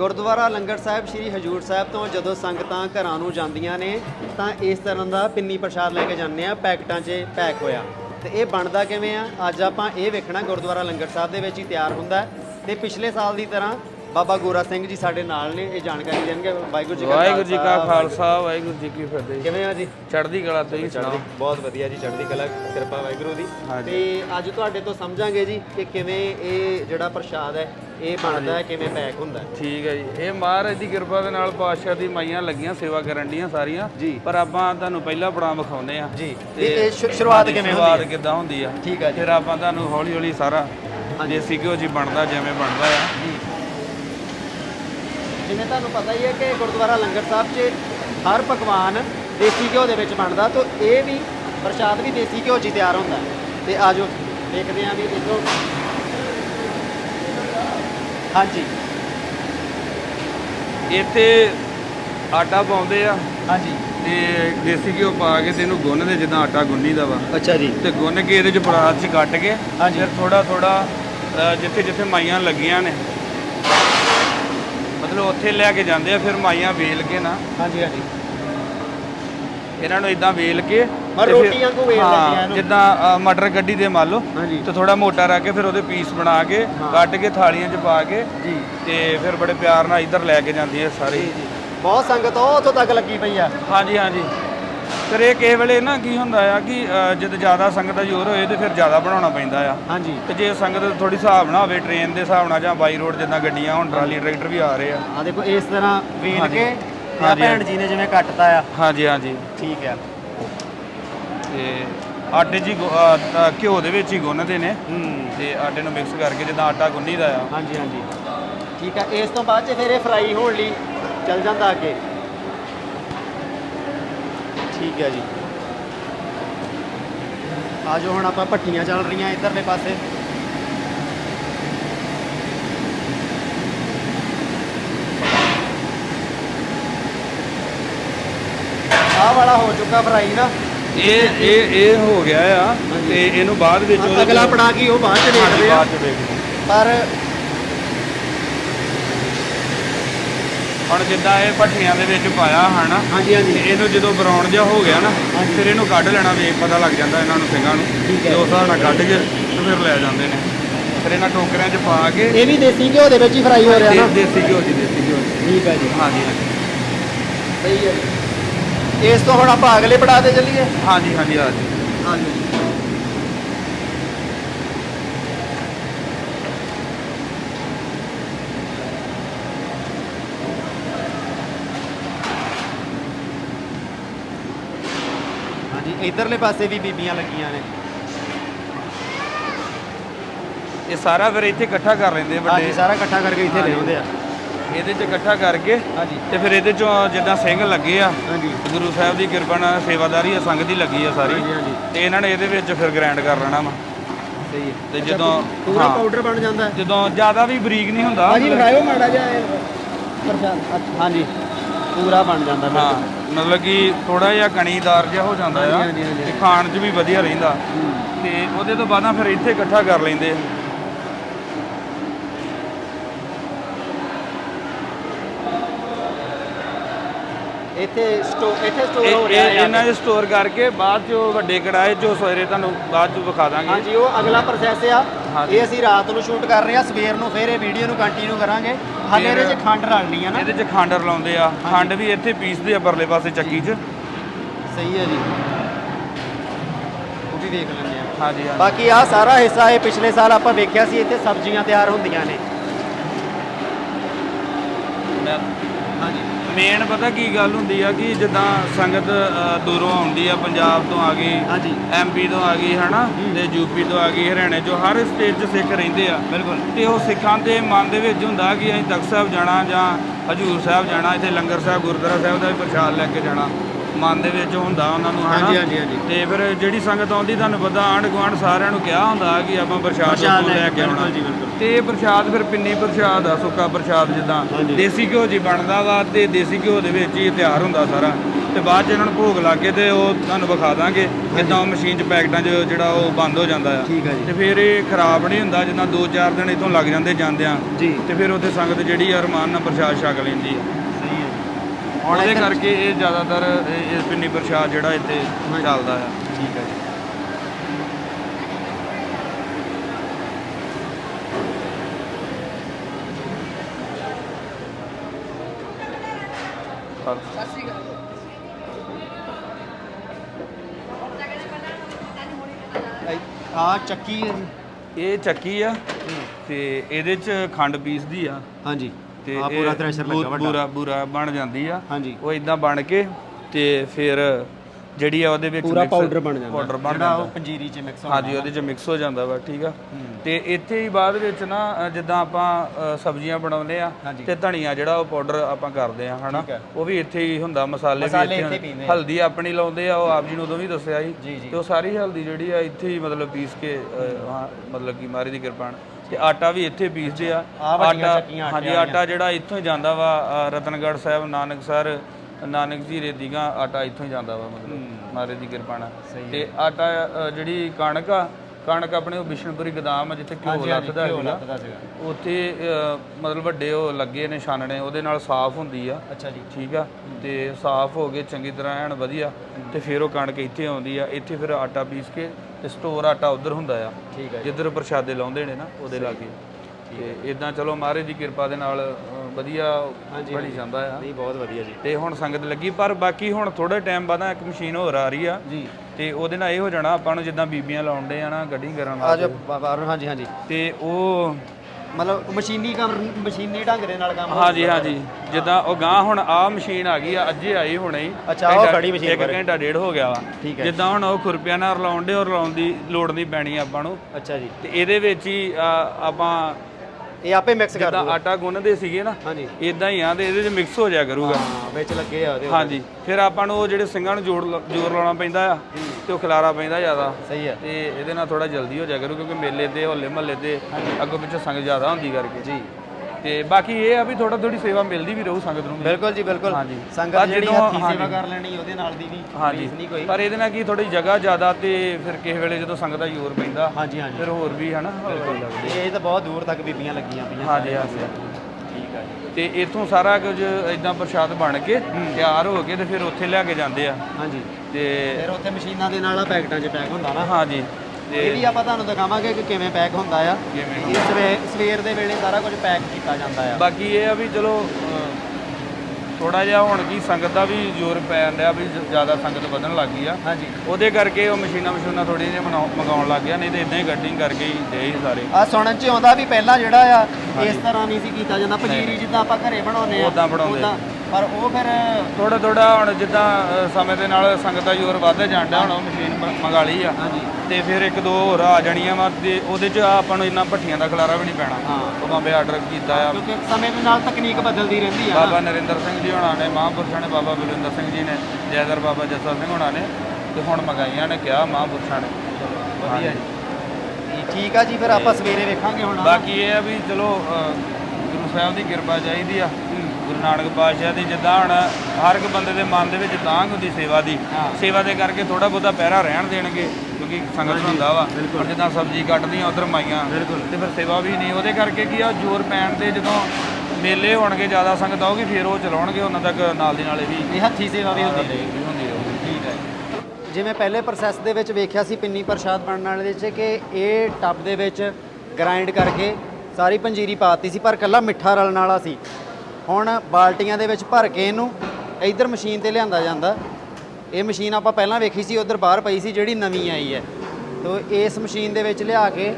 ਗੁਰਦੁਆਰਾ ਲੰਗਰ ਸਾਹਿਬ ਸ੍ਰੀ ਹਜੂਰ ਸਾਹਿਬ ਤੋਂ ਜਦੋਂ ਸੰਗਤਾਂ ਘਰਾਂ ਨੂੰ ਜਾਂਦੀਆਂ ਨੇ, ਤਾਂ ਇਸ ਤਰ੍ਹਾਂ ਦਾ ਪਿੰਨੀ ਪ੍ਰਸ਼ਾਦ ਲੈ ਕੇ ਜਾਂਦੇ ਆ ਪੈਕਟਾਂ 'ਚ ਪੈਕ ਹੋਇਆ। ਤੇ ਇਹ ਬਣਦਾ ਕਿਵੇਂ ਆ? ਅੱਜ ਆਪਾਂ ਇਹ ਵੇਖਣਾ ਗੁਰਦੁਆਰਾ ਲੰਗਰ ਸਾਹਿਬ ਦੇ ਵਿੱਚ ਹੀ ਤਿਆਰ ਹੁੰਦਾ ਹੈ। ਤੇ ਪਿਛਲੇ ਸਾਲ ਦੀ ਤਰ੍ਹਾਂ ਬਾਬਾ ਗੋਰਾ ਸਿੰਘ ਜੀ ਸਾਡੇ ਨਾਲ ਨੇ ਇਹ ਜਾਣਕਾਰੀ ਦੇਣਗੇ। ਵਾਹਿਗੁਰੂ ਜੀ ਕਾ ਵਾਹਿਗੁਰੂ ਜੀ ਕਾ ਖਾਲਸਾ, ਵਾਹਿਗੁਰੂ ਜੀ ਕੀ ਫਤਿਹ। ਕਿਵੇਂ ਆ ਜੀ? ਚੜ੍ਹਦੀ ਕਲਾ ਤੁਸੀਂ ਸੁਣਾਓ। ਬਹੁਤ ਵਧੀਆ ਜੀ ਚੜ੍ਹਦੀ ਕਲਾ ਕਿਰਪਾ ਵਾਹਿਗੁਰੂ ਦੀ। ਤੇ ਅੱਜ ਤੁਹਾਡੇ ਤੋਂ ਸਮਝਾਂਗੇ ਜੀ ਕਿ ਕਿਵੇਂ ਇਹ ਜਿਹੜਾ ਪ੍ਰਸ਼ਾਦ ਹੈ ਇਹ ਬਣਦਾ ਹੈ ਕਿਵੇਂ ਪੈਕ ਹੁੰਦਾ ਹੈ। ਠੀਕ ਹੈ ਜੀ। ਇਹ ਮਹਾਰਾਜ ਦੀ ਕਿਰਪਾ ਦੇ ਨਾਲ ਪਾਤਸ਼ਾਹ ਦੀ ਮਾਈਆਂ ਲੱਗੀਆਂ ਸੇਵਾ ਕਰਨ ਡੀਆਂ ਸਾਰੀਆਂ। ਪਰ ਆਪਾਂ ਤੁਹਾਨੂੰ ਪਹਿਲਾ ਪੜਾਅ ਵਿਖਾਉਂਦੇ ਆ ਜੀ। ਤੇ ਇਹ ਸ਼ੁਰੂਆਤ ਕਿਵੇਂ ਸ਼ੁਰੂਆਤ ਹੁੰਦੀ ਹੈ? ਕਿੱਦਾਂ ਹੁੰਦੀ ਆ? ਠੀਕ ਹੈ ਜੀ। ਫਿਰ ਆਪਾਂ ਤੁਹਾਨੂੰ ਹੌਲੀ ਹੌਲੀ ਸਾਰਾ ਦੇਸੀ ਘਿਓ ਜੀ ਬਣਦਾ ਜਿਵੇਂ ਬਣਦਾ ਆ। ਜੀ। ਜਿਵੇਂ ਤੁਹਾਨੂੰ ਪਤਾ ਹੀ ਹੈ ਕਿ ਗੁਰਦੁਆਰਾ ਲੰਗਰ ਸਾਹਿਬ 'ਚ ਹਰ ਪਕਵਾਨ ਦੇਸੀ ਘਿਓ ਦੇ ਵਿੱਚ ਬਣਦਾ ਤਾਂ ਇਹ ਵੀ ਪ੍ਰਸ਼ਾਦ ਵੀ ਦੇਸੀ ਘਿਓ 'ਚ ਹੀ ਤਿਆਰ ਹੁੰਦਾ। ਤੇ ਆਜੋ ਦੇਖਦੇ ਆਂ ਵੀ ਇਧਰੋਂ ਹਾਂਜੀ। ਇੱਥੇ ਆਟਾ ਪਾਉਂਦੇ ਆ। ਹਾਂਜੀ। ਤੇ ਦੇਸੀ ਘਿਓ ਪਾ ਕੇ ਤੇ ਇਹਨੂੰ ਗੁੰਨਦੇ ਜਿੱਦਾਂ ਆਟਾ ਗੁੰਨੀਦਾ ਵਾ। ਅੱਛਾ ਜੀ। ਤੇ ਗੁੰਨ ਕੇ ਇਹਦੇ ਚ ਪਰਾਤ ਚ ਕੱਟ ਕੇ ਹਾਂਜੀ। ਫਿਰ ਥੋੜਾ ਥੋੜਾ ਜਿੱਥੇ ਜਿੱਥੇ ਮਾਈਆਂ ਲੱਗੀਆਂ ਨੇ ਮਤਲਬ ਉੱਥੇ ਲੈ ਕੇ ਜਾਂਦੇ ਆ ਫਿਰ ਮਾਈਆਂ ਵੇਲ ਕੇ ਨਾ। ਹਾਂਜੀ ਹਾਂਜੀ। ਇਹਨਾਂ ਨੂੰ ਇਦਾਂ ਵੇਲ ਕੇ ਪਰ ਤੇ ਫਿਰ- ਰੋਟੀ ਵਾਂਗੂ ਵੇਲ ਹਾਂ, ਲੈਂਦੀਆਂ ਇਹਨੂੰ। ਜਿੱਦਾਂ ਅ, ਮਟਰ ਗੱਡੀ ਦੇ ਮੰਨ ਲਓ ਹਾਂਜੀ। ਤੇ ਥੋੜਾ ਮੋਟਾ ਰੱਖ ਕੇ ਫਿਰ ਉਹਦੇ ਪੀਸ ਬਣਾ ਕੇ ਹਾਂ। ਕੱਟ ਕੇ ਥਾਲੀਆਂ 'ਚ ਪਾ ਕੇ ਜੀ। ਤੇ ਫਿਰ ਬੜੇ ਪਿਆਰ ਨਾਲ ਇੱਧਰ ਲੈ ਕੇ ਜਾਂਦੀ ਹੈ ਸਾਰੇ ਬਹੁਤ ਸੰਗਤ ਉਹ ਉੱਥੋਂ ਤੱਕ ਲੱਗੀ ਪਈ ਆ। ਹਾਂਜੀ ਹਾਂਜੀ। ਫਿਰ ਇਹ ਕਿਸੇ ਵੇਲੇ ਨਾ ਕੀ ਹੁੰਦਾ ਆ ਕਿ ਅ, ਜਦ ਜ਼ਿਆਦਾ ਸੰਗਤ ਦਾ ਜ਼ੋਰ ਹੋਏ ਤੇ ਫਿਰ ਜ਼ਿਆਦਾ ਬਣਾਉਣਾ ਪੈਂਦਾ ਆ। ਹਾਂਜੀ। ਤੇ ਜੇ ਸੰਗਤ ਥੋੜੀ ਹਿਸਾਬ ਨਾਲ ਹੋਵੇ ਟ੍ਰੇਨ ਦੇ ਹਿਸਾਬ ਨਾਲ ਜਾਂ ਬਾਈ ਰੋਡ ਜਿੱਦਾਂ ਗੱਡੀਆਂ ਹੁਣ ਟਰਾਲੀ ਟਰੈਕਟਰ ਵੀ ਆ ਰਹੇ ਆ। ਆ ਦੇਖੋ ਇਸ ਤਰ੍ਹਾਂ ਵੇਲ ਹਾਂਜੀ। ਕੇ ਹਾਂਜੀ, ਭੈਣ ਜੀ ਨੇ ਜਿਵੇਂ ਕੱਟਤਾ ਆ। ਹਾਂਜੀ ਹਾਂਜੀ। ਠੀਕ ਆ। ਤੇ ਆਟੇ ਹੀ ਅ, ਘਿਓ ਦੇ ਵਿੱਚ ਹੀ ਗੁੰਨਦੇ ਨੇ। ਹੂੰ। ਤੇ ਆਟੇ ਨੂੰ ਮਿਕਸ ਕਰਕੇ ਜਿੱਦਾਂ ਆਟਾ ਗੁੰਨੀਦਾ ਆ। ਹਾਂਜੀ ਹਾਂਜੀ। ਠੀਕ ਆ ਇਸ ਤੋਂ ਬਾਅਦ ਚ ਫਿਰ ਇਹ ਫਰਾਈ ਹੋਣ ਲਈ ਚੱਲ ਜਾਂਦਾ ਅੱਗੇ। ਠੀਕ ਹੈ ਜੀ। ਆਜੋ ਹੁਣ ਆਪਾਂ ਭੱਟੀਆਂ ਚੱਲ ਰਹੀਆਂ ਇਧਰਲੇ ਪਾਸੇ। ਆਹ ਵਾਲਾ ਹੋ ਚੁੱਕਾ ਫਰਾਈ ਨਾ। ਇਹ ਇਹ ਇਹ ਹੋ ਗਿਆ ਆ ਤੇ ਇਹਨੂੰ ਬਾਅਦ ਵਿੱਚ ਉਹਦੇ ਅਗਲਾ ਪੜਾ ਕੀ ਉਹ ਬਾਅਦ ਚ ਦੇਖਦੇ ਆ। ਬਾਅਦ ਚ ਵੇਖਦੇ ਪਰ ਹੁਣ ਜਿੱਦਾਂ ਇਹ ਭੱਠੀਆਂ ਦੇ ਵਿੱਚ ਪਾਇਆ ਹਨਾ ਹਾਂਜੀ ਹਾਂਜੀ। ਇਹਨੂੰ ਜਦੋਂ ਬਰਾਉਨ ਜਿਹਾ ਹੋ ਗਿਆ ਨਾ। ਫਿਰ ਇਹਨੂੰ ਕੱਢ ਲੈਣਾ ਵੇਖ ਪਤਾ ਲੱਗ ਜਾਂਦਾ ਇਹਨਾਂ ਨੂੰ ਸਿੰਘਾਂ ਨੂੰ। ਤੇ ਉਸ ਹਿਸਾਬ ਨਾਲ ਕੱਢ ਕੇ ਤੇ ਫਿਰ ਲੈ ਜਾਂਦੇ ਨੇ। ਫਿਰ ਇਹਨਾਂ ਟੋਕਰਿਆਂ 'ਚ ਪਾ ਕੇ ਇਹ ਵੀ ਦੇਸੀ ਘਿਓ ਦੇ ਵਿੱਚ ਹੀ ਫਰਾਈ ਹੋ ਰਿਹਾ ਨਾ? ਦੇ- ਦੇਸੀ ਘਿਓ ਜੀ ਦੇਸੀ ਘਿਓ ਜੀ। ਠੀਕ ਹੈ ਜੀ। ਹਾਂਜੀ ਹਾਂਜੀ। ਸਹੀ ਹੈ ਇਸ ਤੋਂ ਹੁਣ ਆਪਾਂ ਅਗਲੇ ਪੜਾਅ ਤੇ ਚੱਲੀਏ? ਹਾਂਜੀ ਹਾਂਜੀ ਹਾਂਜੀ ਹਾਂਜੀ। ਇਧਰਲੇ ਪਾਸੇ ਵੀ ਬੀਬੀਆਂ ਲੱਗੀਆਂ ਨੇ। ਇਹ ਸਾਰਾ ਫਿਰ ਇੱਥੇ ਇਕੱਠਾ ਕਰ ਲੈਂਦੇ ਆ ਹਾਂਜੀ ਵੱਡੇ ਸਾਰਾ ਇਕੱਠਾ ਕਰਕੇ ਇੱਥੇ ਲੈ। ਆਉਂਦੇ ਆ। ਇਹਦੇ 'ਚ ਇਕੱਠਾ ਕਰਕੇ ਹਾਂਜੀ। ਤੇ ਫਿਰ ਇਹਦੇ 'ਚੋਂ ਜਿੱਦਾਂ ਸਿੰਘ ਲੱਗੇ ਆ ਹਾਂਜੀ। ਗੁਰੂ ਸਾਹਿਬ ਦੀ ਕਿਰਪਾ ਨਾਲ ਸੇਵਾਦਾਰੀ ਆ ਸੰਗਤ ਦੀ ਲੱਗੀ ਆ ਸਾਰੀ। ਹਾਂਜੀ, ਹਾਂਜੀ। ਤੇ ਇਹਨਾਂ ਨੇ ਇਹਦੇ ਵਿੱਚ ਫਿਰ ਗ੍ਰਾਈਂਡ ਕਰ ਲੈਣਾ ਵਾ। ਸਹੀ ਹੈ। ਤੇ ਜਦੋਂ- ਪੂਰਾ ਹਾਂ। ਪਾਊਡਰ ਬਣ ਜਾਂਦਾ ਹੈ? ਜਦੋਂ ਜ਼ਿਆਦਾ ਵੀ ਬਰੀਕ ਨਹੀਂ ਹੁੰਦਾ। ਹਾਂਜੀ ਵਿਖਾਇਓ ਮਾੜਾ ਜਿਹਾ ਇਹ ਪ੍ਰਸ਼ਾਦ। ਹਾਂਜੀ। ਪੂਰਾ ਬਣ ਜਾਂਦਾ ਹਾਂ। ਮਤਲਬ ਕਿ ਥੋੜਾ ਜਿਹਾ ਕਣੀਦਾਰ ਜਿਹਾ ਹੋ ਜਾਂਦਾ ਆ। ਤੇ ਖਾਣ 'ਚ ਵੀ ਵਧੀਆ ਰਹਿੰਦਾ। ਤੇ ਉਹਦੇ ਤੋਂ ਬਾਅਦ ਨਾ ਫਿਰ ਇੱਥੇ ਇਕੱਠਾ ਕਰ ਲੈਂਦੇ ਇੱਥੇ ਸਟੋ ਇੱਥੇ ਸਟੋਰ ਹੋ ਰਿਹਾ ਹੈ ਇਹਨਾਂ ਦੇ ਸਟੋਰ ਕਰਕੇ ਬਾਅਦ 'ਚ ਉਹ ਵੱਡੇ ਕੜਾਏ 'ਚ ਉਹ ਸਵੇਰੇ ਤੁਹਾਨੂੰ ਬਾਅਦ 'ਚ ਵਿਖਾ ਦਾਂਗੇ। ਹਾਂਜੀ ਉਹ ਅਗਲਾ ਪ੍ਰੋਸੈਸ ਆ। ਹਾਂਜੀ। ਇਹ ਅਸੀਂ ਰਾਤ ਨੂੰ ਸ਼ੂਟ ਕਰ ਰਹੇ ਆ ਸਵੇਰ ਨੂੰ ਫਿਰ ਇਹ ਵੀਡੀਓ ਨੂੰ ਕੰਟੀਨਿਊ ਕਰਾਂਗੇ। ਹਾਲੇ ਇਹਦੇ ਚ ਖੰਡ ਰਲਣੀ ਆ ਨਾ। ਇਹਦੇ 'ਚ ਖੰਡ ਰਲਾਉਂਦੇ ਆ। ਖੰਡ ਵੀ ਇੱਥੇ ਪੀਸਦੇ ਆ ਪਰਲੇ ਪਾਸੇ ਚੱਕੀ 'ਚ। ਸਹੀ ਹੈ ਜੀ। ਉਹ ਵੀ ਦੇਖ ਲੈਂਦੇ ਆ। ਹਾਂਜੀ ਬਾਕੀ ਆ ਸਾਰਾ ਹਿੱਸਾ ਇਹ ਪਿਛਲੇ ਸਾਲ ਆਪਾਂ ਵੇਖਿਆ ਸੀ ਇੱਥੇ ਸਬਜ਼ੀਆਂ ਤਿਆਰ ਹੁੰਦੀਆਂ ਨੇ ਹਾਂਜੀ ਮੇਨ ਪਤਾ ਕੀ ਗੱਲ ਹੁੰਦੀ ਆ ਕਿ ਜਿੱਦਾਂ ਸੰਗਤ ਅ, ਦੂਰੋਂ ਆਉਂਦੀ ਆ ਪੰਜਾਬ ਤੋਂ ਆ ਗਈ ਹਾਂਜੀ। ਐਮਪੀ ਤੋਂ ਆ ਗਈ ਹਨਾ? ਤੇ ਯੂਪੀ ਤੋਂ ਆ ਗਈ ਹਰਿਆਣੇ ਚੋਂ ਹਰ ਸਟੇਟ 'ਚ ਸਿੱਖ ਰਹਿੰਦੇ ਆ। ਬਿਲਕੁਲ। ਤੇ ਉਹ ਸਿੱਖਾਂ ਦੇ ਮਨ ਦੇ ਵਿੱਚ ਹੁੰਦਾ ਕਿ ਅਸੀਂ ਤਖਤ ਸਾਹਿਬ ਜਾਣਾ ਜਾਂ ਹਜੂਰ ਸਾਹਿਬ ਜਾਣਾ ਇੱਥੇ ਲੰਗਰ ਸਾਹਿਬ ਗੁਰਦੁਆਰਾ ਸਾਹਿਬ ਦਾ ਵੀ ਪ੍ਰਸ਼ਾਦ ਲੈ ਕੇ ਜਾਣਾ। ਮਨ ਦੇ ਵਿੱਚ ਹੁੰਦਾ ਉਹਨਾਂ ਨੂੰ ਹਨਾ? ਹਾਂਜੀ, ਹਾਂਜੀ, ਹਾਂਜੀ। ਤੇ ਫਿਰ ਜਿਹੜੀ ਸੰਗਤ ਆਉਂਦੀ ਤੁਹਾਨੂੰ ਪਤਾ ਆਂਢ ਗੁਆਂਢ ਸਾਰਿਆਂ ਨੂੰ ਕਿਹਾ ਹੁੰਦਾ ਕਿ ਆਪਾਂ ਪ੍ਰਸ਼ਾਦ ਉੱਥੋਂ ਲੈ ਕੇ ਆਉਣਾ ਬਿਲਕੁਲ ਜੀ, ਬਿਲਕੁਲ। ਤੇ ਇਹ ਪ੍ਰਸ਼ਾਦ ਫਿਰ ਪਿੰਨੀ ਪ੍ਰਸ਼ਾਦ ਆ ਸੁੱਕਾ ਪ੍ਰਸ਼ਾਦ ਜਿੱਦਾਂ। ਦੇਸੀ ਘਿਓ ਜੀ ਬਣਦਾ ਵਾ ਤੇ ਦੇਸੀ ਘਿਓ ਦੇ ਵਿੱਚ ਹੀ ਤਿਆਰ ਹੁੰਦਾ ਸਾਰਾ। ਤੇ ਬਾਅਦ 'ਚ ਇਹਨਾਂ ਨੂੰ ਭੋਗ ਲਾ ਕੇ ਤੇ ਉਹ ਤੁਹਾਨੂੰ ਵਿਖਾ ਦਾਂਗੇ ਕਿੱਦਾਂ ਉਹ ਮਸ਼ੀਨ 'ਚ ਪੈਕਟਾਂ 'ਚ ਜਿਹੜਾ ਉਹ ਬੰਦ ਹੋ ਜਾਂਦਾ ਆ। ਠੀਕ ਹੈ ਜੀ। ਤੇ ਫਿਰ ਇਹ ਖਰਾਬ ਨਹੀਂ ਹੁੰਦਾ ਜਿੱਦਾਂ 2-4 ਦਿਨ ਇਥੋਂ ਲੱਗ ਜਾਂਦੇ ਜਾਂਦਿਆਂ। ਜੀ। ਤੇ ਫਿਰ ਉੱਥੇ ਸੰਗਤ ਜਿਹੜੀ ਆ ਰਮਾਨ ਨਾਲ ਪ੍ਰਸ਼ਾਦ ਛਕ ਲੈਂਦੀ ਆ। ਉਹਦੇ ਕਰਕੇ ਇਹ ਜ਼ਿਆਦਾਤਰ ਇਹ ਇਹ ਪਿੰਨੀ ਪ੍ਰਸ਼ਾਦ ਜਿਹੜਾ ਇੱਥੇ। ਚੱਲਦਾ ਆ। ਠੀਕ ਹੈ ਜੀ। ਆ ਚੱਕੀ ਹੈ ਜੀ। ਇਹ ਚੱਕੀ ਆ ਤੇ ਇਹਦੇ 'ਚ ਖੰਡ ਪੀਸਦੀ ਆ। ਹਾਂਜੀ। ਤੇ ਆ ਪੂਰਾ ਥ੍ਰੈਸ਼ਰ ਲੱਗਾ ਵੱਡਾ ਬੂਰਾ ਬੂਰਾ ਬਣ ਜਾਂਦੀ ਆ ਹਾਂਜੀ ਉਹ ਇਦਾਂ ਬਣ ਕੇ ਤੇ ਫਿਰ ਜਿਹੜੀ ਆ ਉਹਦੇ ਵਿੱਚ ਪੂਰਾ ਪਾਊਡਰ ਬਣ ਜਾਂਦਾ ਪਾਊਡਰ ਬਣ ਜਿਹੜਾ ਉਹ ਜਾਂਦਾ ਪੰਜੀਰੀ ਚ ਮਿਕਸ ਹੁੰਦਾ ਹਾਂਜੀ ਉਹਦੇ 'ਚ ਮਿਕਸ ਹੋ ਜਾਂਦਾ ਵਾ ਠੀਕ ਆ ਹੂੰ। ਤੇ ਇੱਥੇ ਹੀ ਬਾਅਦ ਵਿੱਚ ਨਾ ਜਿੱਦਾਂ ਆਪਾਂ ਸਬਜ਼ੀਆਂ ਬਣਾਉਂਦੇ ਆ। ਤੇ ਧਨੀਆ ਜਿਹੜਾ ਉਹ ਪਾਊਡਰ ਆਪਾਂ ਕਰਦੇ ਆ ਹਨਾ ਹੈ। ਉਹ ਵੀ ਇੱਥੇ ਹੀ ਹੁੰਦਾ ਮਸਾਲੇ ਵੀ ਇੱਥੇ। ਹਲਦੀ ਆਪਣੀ ਲਾਉਂਦੇ ਆ ਉਹ ਆਪ ਜੀ ਨੂੰ ਉਦੋਂ ਵੀ ਦੱਸਿਆ ਸੀ। ਤੇ ਉਹ ਸਾਰੀ ਹਲਦੀ ਜਿਹੜੀ ਆ ਇੱਥੇ ਹੀ ਮਤਲਬ ਪੀਸ ਕੇ ਹਾਂ, ਮਤਲਬ ਕਿ ਮਾਰੀ ਦੀ ਕਿਰਪਾਨ ਤੇ ਆਟਾ ਵੀ ਇੱਥੇ ਪੀਸਦੇ ਆ। ਆਟੇ ਹਾਂਜੀ ਆਟਾ ਜਿਹੜਾ ਇੱਥੋਂ ਹੀ ਜਾਂਦਾ ਵਾ ਰਤਨਗੜ੍ਹ ਸਾਹਿਬ ਨਾਨਕਸਰ ਨਾਨਕ ਜੀ ਰੇਦੀਗਾ ਆਟਾ ਇੱਥੋਂ ਹੀ ਜਾਂਦਾ ਵਾ ਮਤਲਬ ਮਾਰੇ ਦੀ ਕਿਰਪਾਨ ਸਹੀ ਤੇ ਆਟਾ ਜਿਹੜੀ ਕਣਕ ਆ ਕਣਕ ਆਪਣੇ ਉਹ ਬਿਸ਼ਨਪੁਰੀ ਗੋਦਾਮ ਆ ਜਿੱਥੇ ਘਿਓ ਲੱਥਦਾ ਹੈਗਾ ਉੱਥੇ ਮਤਲਬ ਵੱਡੇ ਉਹ ਲੱਗੇ ਨੇ ਛਾਨਣੇ ਉਹਦੇ ਨਾਲ ਸਾਫ਼ ਹੁੰਦੀ ਆ। ਅੱਛਾ ਜੀ। ਠੀਕ ਆ? ਤੇ ਸਾਫ਼ ਹੋ ਕੇ ਚੰਗੀ ਤਰ੍ਹਾਂ ਐਨ ਵਧੀਆ। ਤੇ ਫਿਰ ਉਹ ਕਣਕ ਇੱਥੇ ਆਉਂਦੀ ਆ। ਇੱਥੇ ਫਿਰ ਆਟਾ ਪੀਸ ਕੇ ਤੇ ਸਟੋਰ ਆਟਾ ਉਧਰ ਹੁੰਦਾ ਆ ਠੀਕ ਹੈ ਜਿੱਧਰ ਪ੍ਰਸ਼ਾਦੇ ਲਾਉਂਦੇ ਨੇ ਨਾ ਉਹਦੇ ਲਾਗੇ। ਤੇ ਇਦਾਂ ਚਲੋ ਮਹਾਰਾਜ ਦੀ ਕਿਰਪਾ ਦੇ ਨਾਲ ਵਧੀਆ ਬਣੀ ਜਾਂਦਾ ਆ। ਨਹੀਂ ਬਹੁਤ ਵਧੀਆ ਜੀ। ਤੇ ਹੁਣ ਸੰਗਤ ਲੱਗੀ ਪਰ ਬਾਕੀ ਹੁਣ ਥੋੜੇ ਟਾਈਮ ਬਾਅਦ ਇੱਕ ਮਸ਼ੀਨ ਹੋਰ ਆ ਰਹੀ ਆ। ਜੀ। ਤੇ ਉਹਦੇ ਨਾਲ ਇਹ ਹੋ ਜਾਣਾ ਆਪਾਂ ਨੂੰ ਜਿੱਦਾਂ ਬੀਬੀਆਂ ਲਾਉਂਦੇ ਆ ਨਾ ਗੱਡੀ ਕਰਨ ਆ ਵਾਸਤੇ। ਜਾ ਬਾਬਾ ਹਾਂਜੀ ਹਾਂਜੀ। ਤੇ ਉਹ ਮਤਲਬ ਮਸ਼ੀਨੀ ਕੰਮ ਮਸ਼ੀਨੀ ਢੰਗ ਦੇ ਨਾਲ ਕੰਮ ਹਾਂਜੀ ਹਾਂਜੀ। ਜਿੱਦਾਂ ਉਹ ਗਾਂ ਹੁਣ ਆ ਮਸ਼ੀਨ ਆ ਗਈ ਆ ਅੱਜੇ ਆਈ ਹੁਣੇ ਹੀ। ਅੱਛਾ, ਉਹ ਖੜੀ ਮਸ਼ੀਨ ਇੱਕ ਬਾਰੇ। ਘੰਟਾ ਡੇਢ ਹੋ ਗਿਆ ਵਾ। ਠੀਕ ਹੈ। ਜਿੱਦਾਂ ਹੁਣ ਉਹ ਖੁਰਪਿਆਂ ਨਾਲ ਰਲਾਉਣ ਦੇ ਔਰ ਰਲਾਉਣ ਦੀ ਲੋੜ ਨਹੀਂ ਪੈਣੀ ਆਪਾਂ ਨੂੰ। ਅੱਛਾ ਜੀ। ਤੇ ਇਹਦੇ ਵਿੱਚ ਹੀ ਆਪਾਂ ਇਹ ਆਪੇ ਮਿਕਸ ਕਰ ਜਿੱਦਾਂ ਆਟਾ ਗੁੰਨਦੇ ਸੀਗੇ ਨਾ ਹਾਂਜੀ। ਇਦਾਂ ਹੀ ਆ ਤੇ ਇਹਦੇ 'ਚ ਮਿਕਸ ਹੋ ਜਾਇਆ ਕਰੂਗਾ। ਹਾਂ ਵਿੱਚ ਲੱਗੇ ਆ ਉਹਦੇ ਹਾਂਜੀ ਫਿਰ ਆਪਾਂ ਨੂੰ ਉਹ ਜਿਹੜੇ ਸਿੰਘਾਂ ਨੂੰ ਜੋੜ ਜ਼ੋਰ ਲਾਉਣਾ ਪੈਂਦਾ ਆ ਤੇ ਉਹ ਖਿਲਾਰਾ ਪੈਂਦਾ ਜ਼ਿਆਦਾ। ਸਹੀ ਹੈ ਤੇ ਇਹਦੇ ਨਾਲ ਥੋੜਾ ਜਲਦੀ ਹੋ ਜਾਇਆ ਕਰੂ ਕਿਉਂਕਿ ਮੇਲੇ ਤੇ ਹੋਲੇ ਮਹੱਲੇ ਤੇ ਅੱਗੋਂ ਪਿੱਛੋਂ ਸੰਗਤ ਜ਼ਿਆਦਾ ਹੁੰਦੀ ਕਰਕੇ। ਜੀ। ਤੇ ਬਾਕੀ ਇਹ ਆ ਵੀ ਥੋੜਾ ਥੋੜੀ ਸੇਵਾ ਮਿਲਦੀ ਵੀ ਰਹੂ ਸੰਗਤ ਨੂੰ। ਬਿਲਕੁਲ ਜੀ ਬਿਲਕੁਲ। ਹਾਂਜੀ। ਸੰਗਤ ਜਿਹੜੀ ਹੱਥੀ। ਸੇਵਾ ਕਰ ਲੈਣੀ ਉਹਦੇ ਨਾਲ ਦੀ ਵੀ ਹਾਂਜੀ। ਨਹੀਂ ਕੋਈ। ਪਰ ਇਹਦੇ ਨਾਲ ਕੀ ਥੋੜੀ ਜਗ੍ਹਾ ਜ਼ਿਆਦਾ ਤੇ ਫਿਰ ਕਿਸੇ ਵੇਲੇ ਜਦੋਂ ਸੰਗਤ ਦਾ ਜ਼ੋਰ ਪੈਂਦਾ ਹਾਂਜੀ ਹਾਂਜੀ। ਫਿਰ ਹੋਰ ਵੀ ਹਨਾ ਇਹ ਤਾਂ ਬਹੁਤ ਦੂਰ ਤੱਕ ਬੀਬੀਆਂ ਲੱਗੀਆਂ ਪਈਆਂ ਹਾਂਜੀ ਹਾਂਜੀ। ਠੀਕ ਹੈ ਜੀ। ਤੇ ਇਥੋਂ ਸਾਰਾ ਕੁਝ ਇਦਾਂ ਪ੍ਰਸ਼ਾਦ ਬਣ ਕੇ ਤਿਆਰ ਹੋ ਕੇ ਤੇ ਫਿਰ ਉੱਥੇ ਲਿਆ ਕੇ ਜਾਂਦੇ ਆ। ਹਾਂਜੀ। ਤੇ ਫਿਰ ਉੱਥੇ ਮਸ਼ੀਨਾਂ ਦੇ ਨਾਲ ਆ ਪੈਕਟਾਂ 'ਚ ਪੈਕ ਹੁੰਦਾ ਨਾ। ਹਾਂਜੀ। ਇਹ ਵੀ ਆਪਾਂ ਤੁਹਾਨੂੰ ਦਿਖਾਵਾਂਗੇ ਕਿ ਕਿਵੇਂ ਪੈਕ ਹੁੰਦਾ ਆ। ਇਹ ਸਵੇ- ਸਵੇਰ ਦੇ ਵੇਲੇ ਸਾਰਾ ਕੁਝ ਪੈਕ ਕੀਤਾ ਜਾਂਦਾ ਆ। ਬਾਕੀ ਇਹ ਆ ਵੀ ਚਲੋ ਥੋੜਾ ਜਿਹਾ ਹੁਣ ਕੀ ਸੰਗਤ ਦਾ ਵੀ ਜ਼ੋਰ ਪੈ ਰਿਹਾ ਵੀ ਜ- ਜ਼ਿਆਦਾ ਸੰਗਤ ਵਧਣ ਲੱਗ ਗਈ ਆ। ਹਾਂਜੀ। ਉਹਦੇ ਕਰਕੇ ਉਹ ਮਸ਼ੀਨਾਂ ਮਸ਼ੀਨਾਂ ਥੋੜੀ ਜਿਹੀਆਂ ਬਣਾਉ- ਮੰਗਾਉਣ ਲੱਗ ਗਿਆ ਨਹੀਂ ਤੇ ਇਦਾਂ ਹੀ ਗੱਡਿੰਗ ਕਰਕੇ ਹੀ ਦੇ ਹੀ ਸਾਰੇ। ਆ ਸੁਣਨ 'ਚ ਆਉਂਦਾ ਵੀ ਪਹਿਲਾਂ ਜਿਹੜਾ ਆ ਇਸ ਤਰ੍ਹਾਂ ਨਹੀਂ ਸੀ ਕੀਤਾ ਜਾਂਦਾ। ਪੰਜੀਰੀ ਜਿੱਦਾਂ ਆਪਾਂ ਘਰੇ ਬਣਾਉਂਦੇ ਆ ਉੱਦਾਂ ਬਣਾਉਂਦੇ। ਉੱਦਾਂ। ਪਰ ਉਹ ਫਿਰ ਥੋੜਾ ਥੋੜਾ ਹੁਣ ਜਿੱਦਾਂ ਸਮੇਂ ਦੇ ਨਾਲ ਸੰਗਤ ਦਾ ਜ਼ੋਰ ਵੱਧਦਾ ਜਾਂਦਾ ਹੁਣ ਉਹ ਮਸ਼ੀਨ ਮੰਗਾ ਲਈ ਆ। ਤੇ ਫਿਰ ਇੱਕ ਦੋ ਹੋਰ ਆ ਜਾਣੀਆਂ ਵਾ ਤੇ ਉਹਦੇ 'ਚ ਆਪਾਂ ਨੂੰ ਇੰਨਾ ਭੱਠੀਆਂ ਦਾ ਖਲਾਰਾ ਵੀ ਨਹੀਂ ਪੈਣਾ। ਹਾਂ। ਉਹ ਬਾਬੇ ਆਰਡਰ ਕੀਤਾ ਆ। ਕਿਉਂਕਿ ਸਮੇਂ ਦੇ ਨਾਲ ਤਕਨੀਕ ਬਦਲਦੀ ਰਹਿੰਦੀ ਆ। ਬਾਬਾ ਨਰਿੰਦਰ ਸਿੰਘ ਜੀ ਹੋਣਾ ਨੇ ਮਹਾਂਪੁਰਸ਼ਾਂ ਨੇ ਬਾਬਾ ਬਲਵਿੰਦਰ ਸਿੰਘ ਜੀ ਨੇ ਜੈਦਰ ਬਾਬਾ ਜੱਸਾ ਸਿੰਘ ਹੋਣਾ ਨੇ ਤੇ ਹੁਣ ਮੰਗਾਈਆਂ ਨੇ ਕਿਹਾ ਮਹਾਂਪੁਰਸ਼ਾਂ ਨੇ। ਵਧੀਆ ਜੀ। ਠੀਕ ਆ ਜੀ ਫਿਰ ਆਪਾਂ ਸਵੇਰੇ ਵੇਖਾਂਗੇ ਹੁਣ ਬਾਕੀ ਇਹ ਆ ਵੀ ਚਲੋ ਗੁਰੂ ਸਾਹਿਬ ਦੀ ਕਿਰਪਾ ਚਾਹੀਦੀ ਆ। ਗੁਰੂ ਨਾਨਕ ਪਾਤਸ਼ਾਹ ਦੀ ਜਿੱਦਾਂ ਹੁਣ ਹਰ ਇੱਕ ਬੰਦੇ ਦੇ ਮਨ ਦੇ ਵਿੱਚ ਤਾਂਘ ਹੁੰਦੀ ਸੇਵਾ ਦੀ। ਸੇਵਾ ਦੇ ਕਰਕੇ ਥੋੜਾ ਬਹੁਤਾ ਪਹਿਰਾ ਰਹਿਣ ਦੇਣਗੇ ਕਿਉਂਕਿ ਸੰਗਤ ਹੁੰਦਾ ਵਾ। ਜਿੱਦਾਂ ਸਬਜ਼ੀ ਕੱਟਦੀਆਂ ਉਧਰ ਮਾਈਆਂ ਬਿਲਕੁਲ। ਤੇ ਫਿਰ ਸੇਵਾ ਵੀ ਨਹੀਂ ਉਹਦੇ ਕਰਕੇ ਕੀ ਆ ਜ਼ੋਰ ਪੈਣ ਤੇ ਜਦੋਂ ਮੇਲੇ ਹੋਣਗੇ ਜ਼ਿਆਦਾ ਸੰਗਤ ਆਊਗੀ ਫਿਰ ਉਹ ਚਲਾਉਣਗੇ ਉਹਨਾਂ ਤੱਕ ਨਾਲ ਦੀ ਨਾਲ ਵੀ ਇਹ ਹੱਥੀ ਸੇਵਾ ਵੀ ਹੁੰਦੀ ਹੈ ਜਿਵੇਂ ਪਹਿਲੇ ਪ੍ਰੋਸੈਸ ਦੇ ਵਿੱਚ ਵੇਖਿਆ ਸੀ ਪਿੰਨੀ ਪ੍ਰਸ਼ਾਦ ਬਣਨ ਵਾਲੇ ਦੇ ਵਿੱਚ ਕਿ ਇਹ ਟੱਬ ਦੇ ਵਿੱਚ ਗ੍ਰਾਈਂਡ ਕਰਕੇ ਸਾਰੀ ਪੰਜੀਰੀ ਪਾਤੀ ਸੀ ਪਰ ਕੱਲਾ ਮਿੱਠਾ ਰਲਣ ਵਾਲਾ ਸੀ। ਹੁਣ ਬਾਲਟੀਆਂ ਦੇ ਵਿੱਚ ਭਰ ਕੇ ਇਹਨੂੰ ਇਧਰ ਮਸ਼ੀਨ ਤੇ ਲਿਆਂਦਾ ਜਾਂਦਾ। ਇਹ ਮਸ਼ੀਨ ਆਪਾਂ ਪਹਿਲਾਂ ਵੇਖੀ ਸੀ, ਉਧਰ ਬਾਹਰ ਪਈ ਸੀ ਜਿਹੜੀ ਨਵੀਂ ਆਈ ਹੈ। ਤੋ ਇਸ ਮਸ਼ੀਨ ਦੇ ਵਿੱਚ ਲਿਆ ਕੇ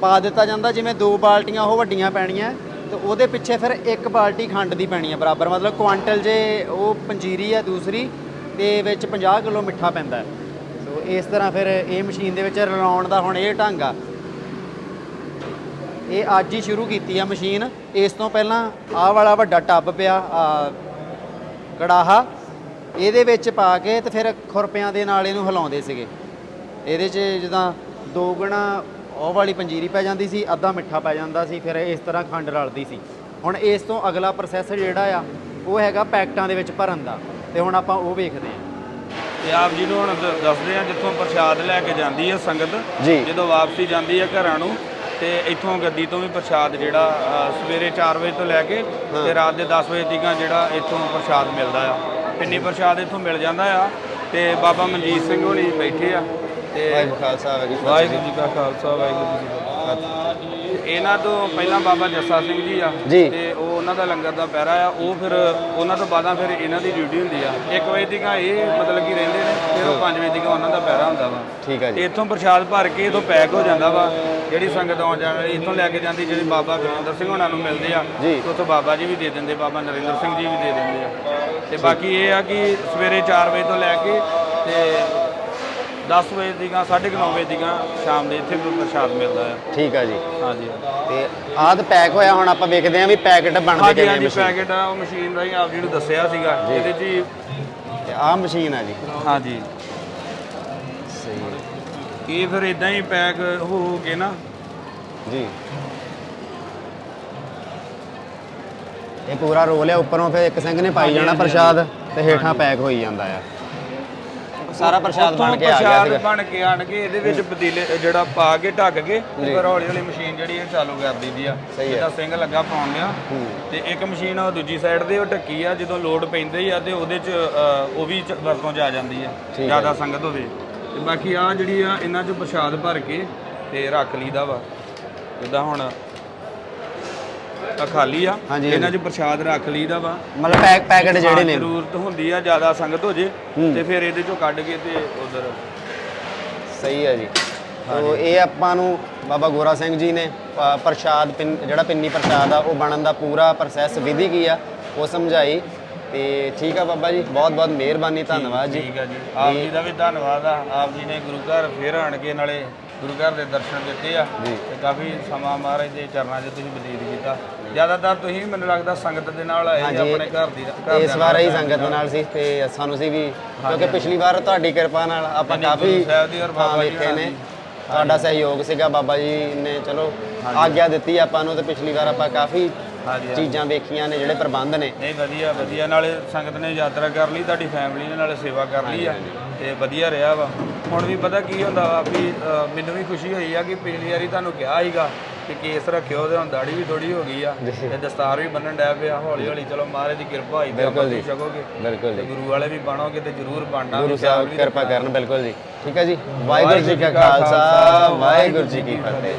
ਪਾ ਦਿੱਤਾ ਜਾਂਦਾ, ਜਿਵੇਂ ਦੋ ਬਾਲਟੀਆਂ ਉਹ ਵੱਡੀਆਂ ਪੈਣੀਆਂ, ਤੇ ਉਹਦੇ ਪਿੱਛੇ ਫਿਰ ਇੱਕ ਬਾਲਟੀ ਖੰਡ ਦੀ ਪੈਣੀ ਹੈ ਬਰਾਬਰ। ਮਤਲਬ ਕੁਆਂਟਲ ਜੇ ਉਹ ਪੰਜੀਰੀ ਹੈ ਦੂਸਰੀ, ਤੇ ਵਿੱਚ 50 ਕਿਲੋ ਮਿੱਠਾ ਪੈਂਦਾ ਸੋ ਇਸ ਤਰ੍ਹਾਂ ਫਿਰ ਇਹ ਮਸ਼ੀਨ ਦੇ ਵਿੱਚ ਰਲਾਉਣ ਦਾ ਹੁਣ ਇਹ ਢੰਗ ਆ। ਇਹ ਅੱਜ ਹੀ ਸ਼ੁਰੂ ਕੀਤੀ ਆ ਮਸ਼ੀਨ। ਇਸ ਤੋਂ ਪਹਿਲਾਂ ਆਹ ਵਾਲਾ ਵੱਡਾ ਟੱਬ ਪਿਆ ਆ ਕੜਾਹਾ। ਇਹਦੇ ਵਿੱਚ ਪਾ ਕੇ ਤੇ ਫਿਰ ਖੁਰਪਿਆਂ ਦੇ ਨਾਲ ਇਹਨੂੰ ਹਿਲਾਉਂਦੇ ਸੀਗੇ। ਇਹਦੇ 'ਚ ਜਿੱਦਾਂ ਦੋ ਗੁਣਾ ਉਹ ਵਾਲੀ ਪੰਜੀਰੀ ਪੈ ਜਾਂਦੀ ਸੀ ਅੱਧਾ ਮਿੱਠਾ ਪੈ ਜਾਂਦਾ ਸੀ ਫਿਰ ਇਸ ਤਰ੍ਹਾਂ ਖੰਡ ਰਲਦੀ ਸੀ। ਹੁਣ ਇਸ ਤੋਂ ਅਗਲਾ ਪ੍ਰੋਸੈਸ ਜਿਹੜਾ ਆ ਉਹ ਹੈਗਾ ਪੈਕਟਾਂ ਦੇ ਵਿੱਚ ਭਰਨ ਦਾ। ਤੇ ਹੁਣ ਆਪਾਂ ਉਹ ਵੇਖਦੇ ਹਾਂ। ਤੇ ਆਪ ਜੀ ਨੂੰ ਹੁਣ ਦੱਸਦੇ ਆ ਜਿੱਥੋਂ ਪ੍ਰਸ਼ਾਦ ਲੈ ਕੇ ਜਾਂਦੀ ਹੈ ਸੰਗਤ। ਜਦੋਂ ਵਾਪਸੀ ਜਾਂਦੀ ਹੈ ਘਰਾਂ ਨੂੰ ਤੇ ਇੱਥੋਂ ਗੱਦੀ ਤੋਂ ਵੀ ਪ੍ਰਸ਼ਾਦ ਜਿਹੜਾ ਅ, ਸਵੇਰੇ 4 ਵਜੇ ਤੋਂ ਲੈ ਕੇ ਤੇ ਰਾਤ ਦੇ 10 ਵਜੇ ਤੱਕ ਜਿਹੜਾ ਇੱਥੋਂ ਪ੍ਰਸ਼ਾਦ ਮਿਲਦਾ ਆ। ਪਿੰਨੀ ਪ੍ਰਸ਼ਾਦ ਇੱਥੋਂ ਮਿਲ ਜਾਂਦਾ ਆ ਤੇ ਬਾਬਾ ਮਨਜੀਤ ਸਿੰਘ ਹੋਣੀ ਬੈਠੇ ਆ ਤੇ ਵਾਹਿਗੁਰੂ ਖਾਲਸਾ ਵਾਹਿਗੁਰੂ ਵਾਹਿਗੁਰੂ ਜੀ ਕਾ ਖਾਲਸਾ ਵਾਹਿਗੁਰੂ ਜੀ ਕੀ ਫਤਿਹ। ਇਹਨਾਂ ਤੋਂ ਪਹਿਲਾਂ ਬਾਬਾ ਜੱਸਾ ਸਿੰਘ ਜੀ ਆ ਜੀ। ਤੇ ਉਹਨਾਂ ਦਾ ਲੰਗਰ ਦਾ ਪਹਿਰਾ ਆ ਉਹ ਫਿਰ ਉਹਨਾਂ ਤੋਂ ਬਾਅਦਾਂ ਫਿਰ ਇਹਨਾਂ ਦੀ ਡਿਊਟੀ ਹੁੰਦੀ ਆ। 1 ਵਜੇ ਤੱਕ ਇਹ ਮਤਲਬ ਕਿ ਰਹਿੰਦੇ ਨੇ ਫਿਰ ਉਹ 5 ਵਜੇ ਤੱਕ ਉਹਨਾਂ ਦਾ ਪਹਿਰਾ ਹੁੰਦਾ ਵਾ। ਠੀਕ ਆ ਜੀ। ਇੱਥੋਂ ਪ੍ਰਸ਼ਾਦ ਭਰ ਕੇ ਇਥੋਂ ਪੈਕ ਹੋ ਜਾਂਦਾ ਵਾ ਜਿਹੜੀ ਸੰਗਤ ਆਉਣ ਜਾਣ ਵਾਲੀ ਇੱਥੋਂ ਲੈ ਕੇ ਜਾਂਦੀ ਜਿਹੜੀ ਬਾਬਾ ਗੁਰਿੰਦਰ ਸਿੰਘ ਉਹਨਾਂ ਨੂੰ ਮਿਲਦੇ ਆ ਉੱਥੋਂ ਬਾਬਾ ਜੀ ਵੀ ਦੇ ਦਿੰਦੇ ਬਾਬਾ ਨਰਿੰਦਰ ਸਿੰਘ ਜੀ ਵੀ ਦੇ ਦਿੰਦੇ ਆ। ਤੇ ਬਾਕੀ ਇਹ ਆ ਕਿ ਸਵੇਰੇ 4 ਵਜੇ ਤੋਂ ਲੈ ਕੇ ਤੇ 10 ਵਜੇ ਤੀਕਾਂ 9:30 ਵਜੇ ਤੀਕਾਂ ਸ਼ਾਮ ਦੇ ਇੱਥੇ ਪ੍ਰਸ਼ਾਦ ਮਿਲਦਾ ਆ ਠੀਕ ਆ ਜੀ। ਹਾਂਜੀ। ਤੇ ਆਦ ਪੈਕ ਹੋਇਆ ਹੁਣ ਆਪਾਂ ਵੇਖਦੇ ਹਾਂ ਵੀ ਪੈਕਟ ਬਣਦੇ ਕਿਵੇਂ ਹਾਂਜੀ ਮਸ਼ੀਨ ਪੈਕੇਟ ਆ ਉਹ ਮਸ਼ੀਨ ਰਾਹੀਂ ਆਪ ਜੀ ਨੂੰ ਦੱਸਿਆ ਸੀਗਾ ਇਹਦੇ ਹੀ ਤੇ ਆਹ ਮਸ਼ੀਨ ਆ ਜੀ। ਹਾਂਜੀ। ਸਹੀ ਇਹ ਫਿਰ ਇਦਾਂ ਹੀ ਪੈਕ ਹੋ ਹੋ ਕੇ ਨਾ। ਜੀ। ਇਹ ਪੂਰਾ ਰੋਲ ਹੈ ਉੱਪਰੋਂ ਫਿਰ ਇੱਕ ਸਿੰਘ ਨੇ ਪਾਈ ਜਾਣਾ ਪ੍ਰਸ਼ਾਦ ਤੇ ਹੇਠਾਂ ਪੈਕ ਹੋਈ ਜਾਂਦਾ ਆ। ਸਾਰਾ ਪ੍ਰਸ਼ਾਦ ਬਣ ਕੇ ਆ ਗਿਆ ਪ੍ਰਸ਼ਾਦ ਬਣ ਕੇ ਆਣ ਕੇ ਇਹਦੇ ਵਿੱਚ ਪਤੀਲੇ ਜਿਹੜਾ ਪਾ ਕੇ ਢੱਕ ਕੇ ਤੇ ਫਿਰ ਹੌਲੀ ਹੌਲੀ ਮਸ਼ੀਨ ਜਿਹੜੀ ਇਹ ਚਾਲੂ ਕਰ ਦਈਦੀ ਆ। ਜਿੱਦਾਂ ਸਿੰਘ ਲੱਗਾ ਪਾਉਣ ਲਿਆ। ਤੇ ਇੱਕ ਮਸ਼ੀਨ ਉਹ ਦੂਜੀ ਸਾਈਡ ਤੇ ਉਹ ਢੱਕੀ ਆ ਜਦੋਂ ਲੋਡ ਪੈਂਦੇ ਹੀ ਆ ਤੇ ਉਹਦੇ ਚ ਉਹ ਵੀ ਵਰਤੋਂ ਚ ਆ ਜਾਂਦੀ ਆ ਜ਼ਿਆਦਾ ਸੰਗਤ ਹੋਵੇ। ਤੇ ਬਾਕੀ ਆ ਜਿਹੜੀ ਆ ਇਹਨਾਂ ਚ ਪ੍ਰਸ਼ਾਦ ਭਰ ਕੇ ਤੇ ਰੱਖ ਲਈਦਾ ਵਾ। ਜਿੱਦਾਂ ਹੁਣ ਆ ਖਾਲੀ ਆ। ਹਾਂਜੀ, ਇਹਨਾਂ ਚ ਪ੍ਰਸ਼ਾਦ ਰੱਖ ਲਈਦਾ ਵਾ। ਮਤਲਬ ਪੈਕ ਪੈਕਟ ਜਿਹੜੇ ਨੇ। ਜ਼ਰੂਰਤ ਹੁੰਦੀ ਆ ਜ਼ਿਆਦਾ ਸੰਗਤ ਹੋ ਜੇ ਹੂੰ। ਤੇ ਫਿਰ ਇਹਦੇ ਚੋਂ ਕੱਢ ਕੇ ਤੇ ਉਧਰ ਸਹੀ ਹੈ ਜੀ। ਤੋ ਇਹ ਆਪਾਂ ਨੂੰ ਬਾਬਾ ਗੋਰਾ ਸਿੰਘ ਜੀ ਨੇ ਪ੍ਰਸ਼ਾਦ ਪਿੰਨ ਜਿਹੜਾ ਪਿੰਨੀ ਪ੍ਰਸ਼ਾਦ ਆ ਉਹ ਬਣਨ ਦਾ ਪੂਰਾ ਪ੍ਰੋਸੈਸ ਵਿਧੀ ਕੀ ਆ ਉਹ ਸਮਝਾਈ। ਤੇ ਠੀਕ ਆ ਬਾਬਾ ਜੀ ਬਹੁਤ ਬਹੁਤ ਮਿਹਰਬਾਨੀ ਧੰਨਵਾਦ ਜੀ। ਠੀਕ ਆ ਜੀ। ਆਪ ਜੀ ਦਾ ਵੀ ਧੰਨਵਾਦ ਆ। ਆਪ ਜੀ ਨੇ ਗੁਰੂ ਘਰ ਫੇਰ ਆਣ ਕੇ ਨਾਲੇ ਗੁਰੂ ਘਰ ਦੇ ਦਰਸ਼ਨ ਦਿੱਤੇ ਆ। ਤੇ ਕਾਫੀ ਸਮਾਂ ਮਹਾਰਾਜ ਦੇ ਚਰਨਾਂ 'ਚ ਤੁਸੀਂ ਬਤੀਤ ਕੀਤਾ ਜ਼ਿਆਦਾਤਰ ਤੁਸੀਂ ਵੀ ਮੈਨੂੰ ਲੱਗਦਾ ਸੰਗਤ ਦੇ ਨਾਲ ਆਏ ਜੀ। ਆਪਣੇ ਘਰ ਦੀ ਘਰ ਇਸ ਵਾਰ ਹੀ ਸੰਗਤ ਨਾਲ ਸੀ ਤੇ ਸਾਨੂੰ ਸੀ ਵੀ ਕਿਉਂਕਿ ਪਿਛਲੀ ਵਾਰ ਤੁਹਾਡੀ ਕਿਰਪਾ ਨਾਲ ਆਪਾਂ ਕਾਫੀ ਸਾਹਿਬ ਦੀ ਔਰ ਬਾਬਾ ਜੀ ਨੇ ਦੀ। ਤੁਹਾਡਾ ਸਹਿਯੋਗ ਸੀਗਾ ਬਾਬਾ ਜੀ ਨੇ ਚਲੋ ਆਗਿਆ ਦਿੱਤੀ ਆਪਾਂ ਨੂੰ ਤੇ ਪਿਛਲੀ ਵਾਰ ਆਪਾਂ ਕਾਫੀ। ਚੀਜ਼ਾਂ ਵੇਖੀਆਂ ਨੇ ਜਿਹੜੇ ਪ੍ਰਬੰਧ ਨੇ ਨਹੀਂ ਵਧੀਆ ਵਧੀਆ ਨਾਲੇ ਸੰਗਤ ਨੇ ਯਾਤਰਾ ਕਰ ਲਈ ਤੁਹਾਡੀ ਫੈਮਿਲੀ ਨੇ ਨਾਲੇ ਸੇਵਾ ਕਰ ਲਈ ਆ ਤੇ ਵਧੀਆ ਰਿਹਾ ਵਾ ਹੁਣ ਵੀ ਪਤਾ ਕੀ ਹੁੰਦਾ ਵਾ ਵੀ ਅ, ਮੈਨੂੰ ਵੀ ਖੁਸ਼ੀ ਹੋਈ ਆ ਕਿ ਪਿਛਲੀ ਵਾਰੀ ਤੁਹਾਨੂੰ ਕਿਹਾ ਸੀਗਾ ਕਿ ਕੇਸ ਰੱਖਿਓ ਤੇ ਹੁਣ ਦਾੜੀ ਵੀ ਥੋੜੀ ਹੋ ਗਈ ਆ ਤੇ ਦਸਤਾਰ ਵੀ ਬੰਨਣ ਡੈ ਪਿਆ ਹੌਲੀ ਹੌਲੀ ਚਲੋ ਮਹਾਰਾਜ ਦੀ ਕਿਰਪਾ ਹੋਈ ਤੇ ਆਪਾਂ ਬਿਲਕੁਲ ਜੀ। ਤੁਸੀਂ ਛਕੋਗੇ ਬਿਲਕੁਲ ਤੇ ਜੀ ਗੁਰੂ ਵਾਲੇ ਵੀ ਬਣੋਗੇ ਤੇ ਜ਼ਰੂਰ ਬਣਨਾ ਗੁਰੂ ਵੀ ਸਾਹਿਬ ਕਿਰਪਾ। ਕਰਨ ਬਿਲਕੁਲ ਜੀ। ਠੀਕ ਹੈ ਜੀ। ਵਾਹਿਗੁਰੂ ਜੀ ਕਾ ਖਾਲਸਾ ਵਾਹਿਗੁਰੂ ਜੀ ਕੀ ਫਤਿਹ।